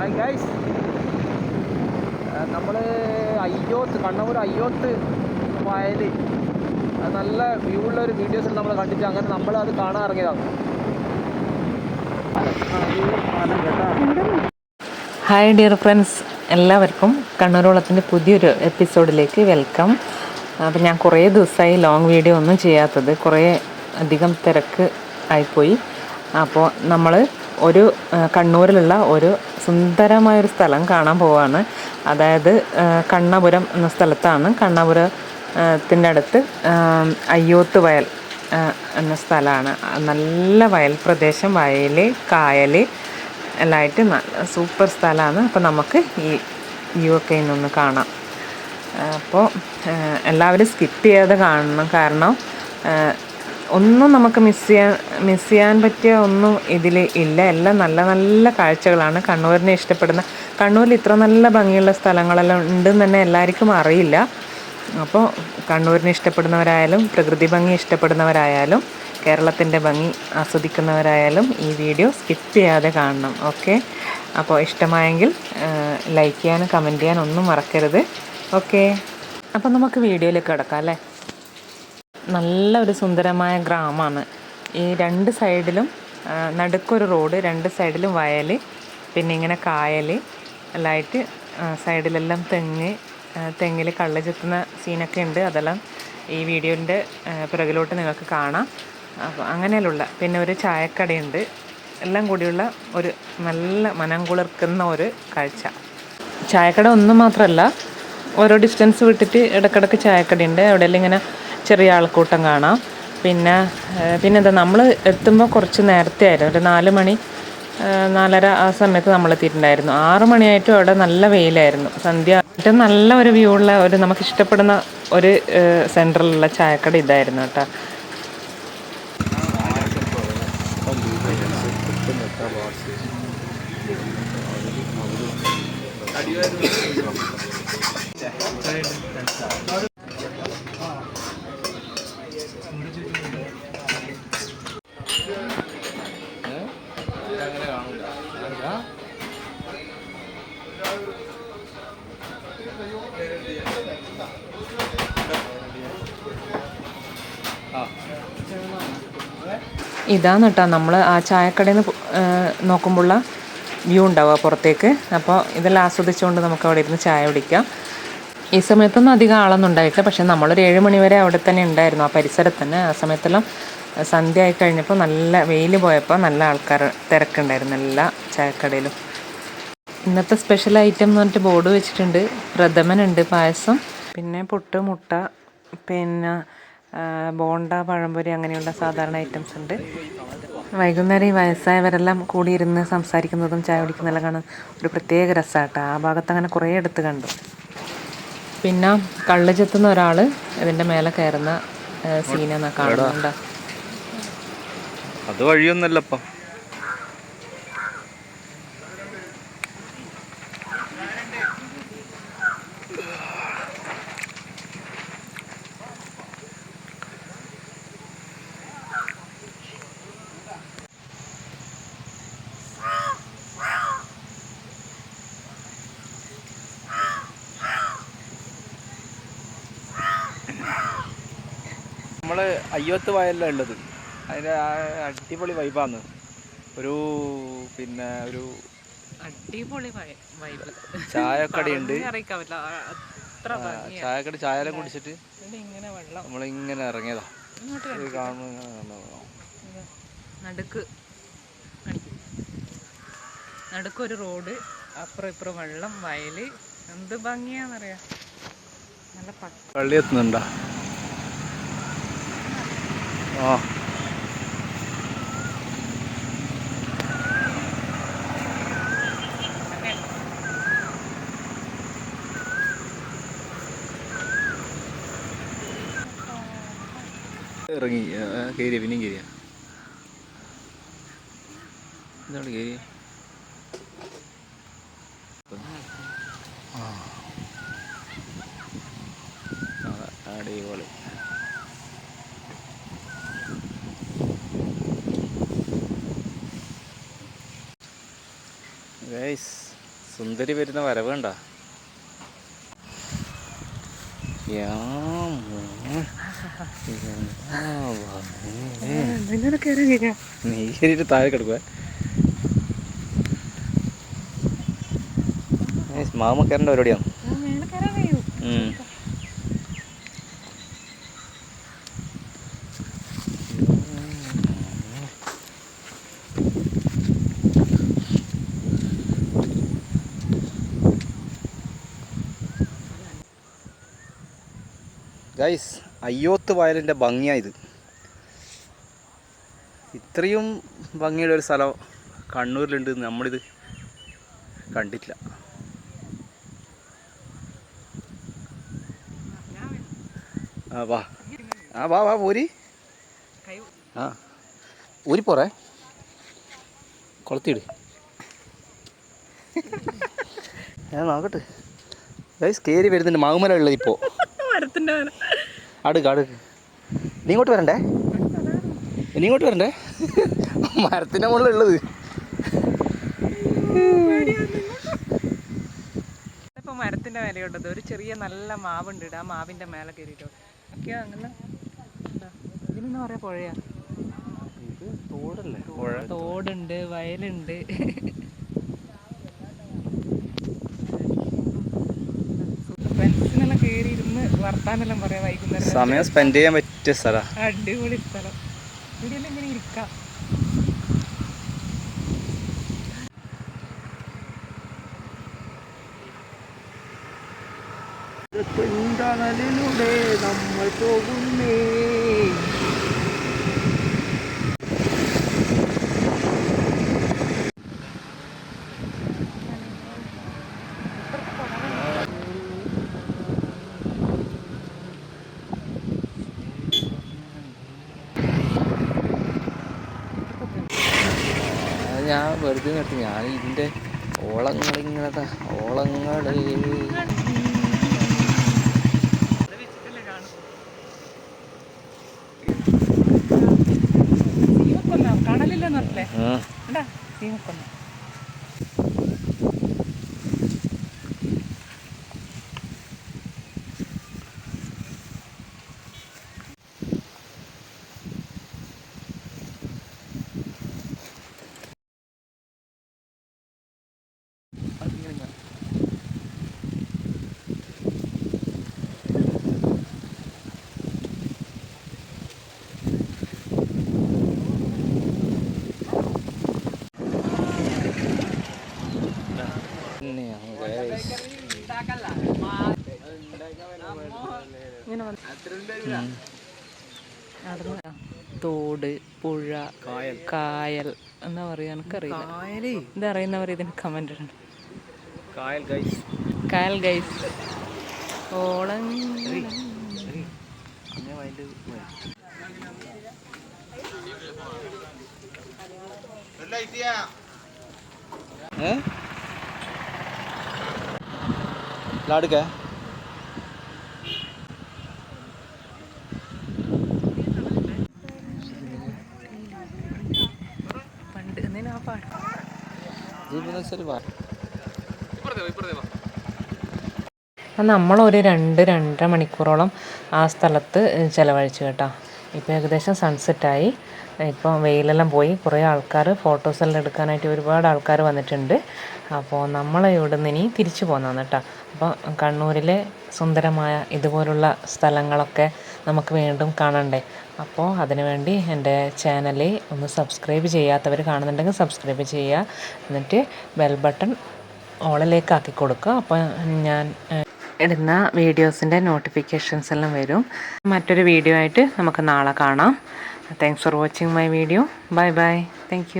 Hi guys നമ്മൾ അയ്യോത്ത് കണ്ണൂർ അയ്യോത്ത് വയൽ അത് നല്ല വ്യൂ ഉള്ള ഒരു വീഡിയോസ് നമ്മൾ കണ്ടിട്ട് അങ്ങനെ നമ്മൾ അത് കാണാൻ ഇറങ്ങിയതാണ്. ഹായ് ഡിയർ ഫ്രണ്ട്സ് എല്ലാവർക്കും കണ്ണൂരോളത്തിന്റെ പുതിയൊരു എപ്പിസോഡിലേക്ക് വെൽക്കം അപ്പം ഞാൻ കുറേ ദിവസമായി ലോങ് വീഡിയോ ഒന്നും ചെയ്യാത്തത് കുറേ അധികം തിരക്ക് ആയിപ്പോയി. അപ്പോൾ നമ്മൾ ഒരു കണ്ണൂരിലുള്ള ഒരു സുന്ദരമായൊരു സ്ഥലം കാണാൻ പോവാണ്. അതായത് കണ്ണപുരം എന്ന സ്ഥലത്താണ്. കണ്ണപുരത്തിന്റെ അടുത്ത് അയ്യോത്ത് വയൽ എന്ന സ്ഥലമാണ്. നല്ല വയൽ പ്രദേശം വയൽ കായൽ എല്ലാമായിട്ട് നല്ല സൂപ്പർ സ്ഥലമാണ്. അപ്പോൾ നമുക്ക് ഈ വ്യൂ ഒക്കെ ഇന്നൊന്ന് കാണാം. അപ്പോൾ എല്ലാവരും സ്കിപ്പ് ചെയ്യാതെ കാണണം. കാരണം ഒന്നും നമുക്ക് മിസ് ചെയ്യാൻ മിസ് ചെയ്യാൻ പറ്റിയ ഒന്നും ഇതിൽ ഇല്ല. എല്ലാം നല്ല നല്ല കാഴ്ചകളാണ്. കണ്ണൂരിനെ ഇഷ്ടപ്പെടുന്ന കണ്ണൂരിൽ ഇത്ര നല്ല ഭംഗിയുള്ള സ്ഥലങ്ങളെല്ലാം ഉണ്ടെന്ന് തന്നെ എല്ലാവർക്കും അറിയില്ല. അപ്പോൾ കണ്ണൂരിനെ ഇഷ്ടപ്പെടുന്നവരായാലും പ്രകൃതി ഭംഗി ഇഷ്ടപ്പെടുന്നവരായാലും കേരളത്തിന്റെ ഭംഗി ആസ്വദിക്കുന്നവരായാലും ഈ വീഡിയോ സ്കിപ്പ് ചെയ്യാതെ കാണണം. ഓക്കെ അപ്പോൾ ഇഷ്ടമായെങ്കിൽ ലൈക്ക് ചെയ്യാനും കമന്റ് ചെയ്യാനും ഒന്നും മറക്കരുത്. ഓക്കെ അപ്പോൾ നമുക്ക് വീഡിയോയിലേക്ക് കിടക്കാം അല്ലേ? നല്ല ഒരു സുന്ദരമായ ഗ്രാമമാണ് ഈ രണ്ട് സൈഡിലും നടുക്കൊരു റോഡ് രണ്ട് സൈഡിലും വയൽ പിന്നെ ഇങ്ങനെ കായൽ എല്ലാമായിട്ട് സൈഡിലെല്ലാം തെങ്ങ് തെങ്ങിൽ കള്ള് ചെത്തുന്ന സീനൊക്കെ ഉണ്ട്. അതെല്ലാം ഈ വീഡിയോന്റെ പിറകിലോട്ട് നിങ്ങൾക്ക് കാണാം. അപ്പോൾ അങ്ങനെയുള്ള പിന്നെ ഒരു ചായക്കടയുണ്ട്. എല്ലാം കൂടിയുള്ള ഒരു നല്ല മനം കുളിർക്കുന്ന ഒരു കാഴ്ച. ചായക്കട ഒന്നും മാത്രമല്ല ഓരോ ഡിസ്റ്റൻസ് വിട്ടിട്ട് ഇടക്കിടക്ക് ചായക്കടയുണ്ട്. അവിടെയെല്ലാം ഇങ്ങനെ ചെറിയ ആൾക്കൂട്ടം കാണാം. പിന്നെ പിന്നെന്താ നമ്മൾ എത്തുമ്പോൾ കുറച്ച് നേരത്തെ ആയിരുന്നു. ഒരു നാല് മണി നാലര ആ സമയത്ത് നമ്മൾ എത്തിയിട്ടുണ്ടായിരുന്നു. ആറു മണിയായിട്ടും അവിടെ നല്ല വെയിലായിരുന്നു. സന്ധ്യ ഏറ്റവും നല്ല ഒരു വ്യൂ ഉള്ള ഒരു നമുക്ക് ഇഷ്ടപ്പെടുന്ന ഒരു സെന്ററിലുള്ള ചായക്കട ഇതായിരുന്നു കേട്ടോ. ഇതാണ് കേട്ടോ നമ്മൾ ആ ചായക്കടയിൽ നിന്ന് നോക്കുമ്പോഴുള്ള വ്യൂ ഉണ്ടാവുക പുറത്തേക്ക്. അപ്പോൾ ഇതെല്ലാം ആസ്വദിച്ചുകൊണ്ട് നമുക്ക് അവിടെ ഇരുന്ന് ചായ കുടിക്കാം. ഈ സമയത്തൊന്നും അധികം ആളൊന്നും ഉണ്ടായിട്ടില്ല. പക്ഷേ നമ്മളൊരു ഏഴ് മണി വരെ അവിടെ തന്നെ ഉണ്ടായിരുന്നു ആ പരിസരത്ത് തന്നെ ആ സമയത്തെല്ലാം സന്ധ്യ ആയി കഴിഞ്ഞപ്പോൾ നല്ല വെയിൽ പോയപ്പോൾ നല്ല ആൾക്കാർ തിരക്കുണ്ടായിരുന്നു എല്ലാ ചായക്കടയിലും. ഇന്നത്തെ സ്പെഷ്യൽ ഐറ്റം എന്ന് പറഞ്ഞിട്ട് ബോർഡ് വെച്ചിട്ടുണ്ട്. പ്രഥമനുണ്ട് പായസം. പിന്നെ പുട്ട് മുട്ട പിന്നെ ബോണ്ട പഴംപൊരി അങ്ങനെയുള്ള സാധാരണ ഐറ്റംസ് ഉണ്ട്. വൈകുന്നേരം ഈ വയസ്സായവരെല്ലാം കൂടിയിരുന്ന് സംസാരിക്കുന്നതും ചായ കുടിക്കുന്നതെല്ലാം കാണാൻ ഒരു പ്രത്യേക രസമാട്ടോ ആ ഭാഗത്ത് അങ്ങനെ കുറേ എടുത്ത് കണ്ടു. പിന്നെ കള്ള് ചെത്തുന്ന ഒരാൾ ഇതിന്റെ മേലെ കയറുന്ന സീനെന്നാണ് കാണുന്നുണ്ടോ അത് വഴിയൊന്നല്ലപ്പ നമ്മൾ അയ്യോത്ത് വയലിലാണ് ഉള്ളത്. അതിന്റെ ആ അടിപൊളി വൈബാന്ന് ഒരു പിന്നെ ഒരു അടിപൊളി ചായക്കടയുണ്ട് ചായക്കട ചായയെല്ലാം കുടിച്ചിട്ട് നമ്മളിങ്ങനെ ഇറങ്ങിയതാ. നടുക്ക് നടുക്കൊരു റോഡ് അപ്പുറം ഇപ്പുറം വെള്ളം വയൽ. എന്ത് ഭംഗിയാന്നറിയാ. പള്ളി എത്തുന്നുണ്ടോ? ഇറങ്ങി കയറിയ പിന്നെയും കയറിയ. എന്താണ് കയറിയ. അടിപൊളി ഗൈസ് സുന്ദരി വരുന്ന വരവ് കണ്ട? നീ താഴെ കിടക്കുക മാമ കയറേണ്ട പരിപാടിയാണ്? ഗൈസ് അയ്യോത്ത് വയലിന്റെ ഭംഗിയായത് ഇത്രയും ഭംഗിയുള്ള ഒരു സ്ഥലം കണ്ണൂരിലുണ്ട് നമ്മളിത് കണ്ടിട്ടില്ല. ആ വാ. ആ വാ വാ പോരി ആ. ഊരി പോറേ. കൊളത്തിയിട്. ഞാൻ നോക്കട്ടെ. ഗൈസ് കയറി വരുന്നുണ്ട് മാവുമല ഉള്ളത് ഇപ്പോൾ മരത്തിന്റെ അടുക്ക് അടുക്ക് നീ ഇങ്ങോട്ട് വരണ്ടേ? നീ ഇങ്ങോട്ട് വരണ്ടേ? മരത്തിന്റെ മുകളിലുള്ളത് ഇപ്പൊ മരത്തിന്റെ മേലെ ഉണ്ടത്. ഒരു ചെറിയ നല്ല മാവുണ്ട് ആ മാവിന്റെ മേലെ കയറിട്ടോ ഒക്കെയോ അങ്ങനെ എന്താ ഇതിനെന്താ പറയാ പുഴയാ? ഇത് തോടല്ലേ? തോടുണ്ട് വയലുണ്ട്. കയറി ഇരുന്ന് വർത്താനെല്ലാം പറയാം വൈകുന്നേരം. സമയം സ്പെൻഡ് ചെയ്യാൻ പറ്റിയ സ്ഥലം. അടിപൊളി സ്ഥലം. ഇവിടെ ഇങ്ങനെ ഇരിക്കാം. നമ്മൾ പോകുന്നേ. ഞാൻ വെറുതെ നിർത്തി. ഞാൻ ഇതിന്റെ ഓളങ്ങളിങ്ങനെ ഓളങ്ങൾ നടന്ന്. തോട് പുഴ കായൽ. കായൽ. എന്താ പറയാ എനിക്കറിയില്ല. ഇതറിയുന്നവർ എന്താ അറിയുന്നവർ ഇതിന് കമന്റ് ഇടണം. കായൽ ഗൈസ് കായൽ ഗൈസ് ഓളം. ഏ? ലാടുക്ക പണ്ട് പാട്ട് വാ നമ്മളൊരു രണ്ട് രണ്ടര മണിക്കൂറോളം ആ സ്ഥലത്ത് ചിലവഴിച്ചു കേട്ടോ. ഇപ്പോൾ ഏകദേശം സൺസെറ്റായി ഇപ്പോൾ വെയിലെല്ലാം പോയി. കുറേ ആൾക്കാർ ഫോട്ടോസെല്ലാം എടുക്കാനായിട്ട് ഒരുപാട് ആൾക്കാർ വന്നിട്ടുണ്ട്. അപ്പോൾ നമ്മൾ ഇവിടെ നിന്ന് ഇനി തിരിച്ചു പോകുന്നതാണ് കേട്ടോ. അപ്പോൾ കണ്ണൂരിലെ സുന്ദരമായ ഇതുപോലുള്ള സ്ഥലങ്ങളൊക്കെ നമുക്ക് വീണ്ടും കാണണ്ടേ? അപ്പോൾ അതിനുവേണ്ടി എന്റെ ചാനൽ ഒന്ന് സബ്സ്ക്രൈബ് ചെയ്യാത്തവർ കാണുന്നുണ്ടെങ്കിൽ സബ്സ്ക്രൈബ് ചെയ്യുക. എന്നിട്ട് ബെൽ ബട്ടൺ ഓളിലേക്ക് ആക്കി കൊടുക്കുക. അപ്പോൾ ഞാൻ ഇടുന്ന വീഡിയോസിന്റെ നോട്ടിഫിക്കേഷൻസ് എല്ലാം വരും. മറ്റൊരു വീഡിയോ ആയിട്ട് നമുക്ക് നാളെ കാണാം. Thanks for watching my video bye bye thank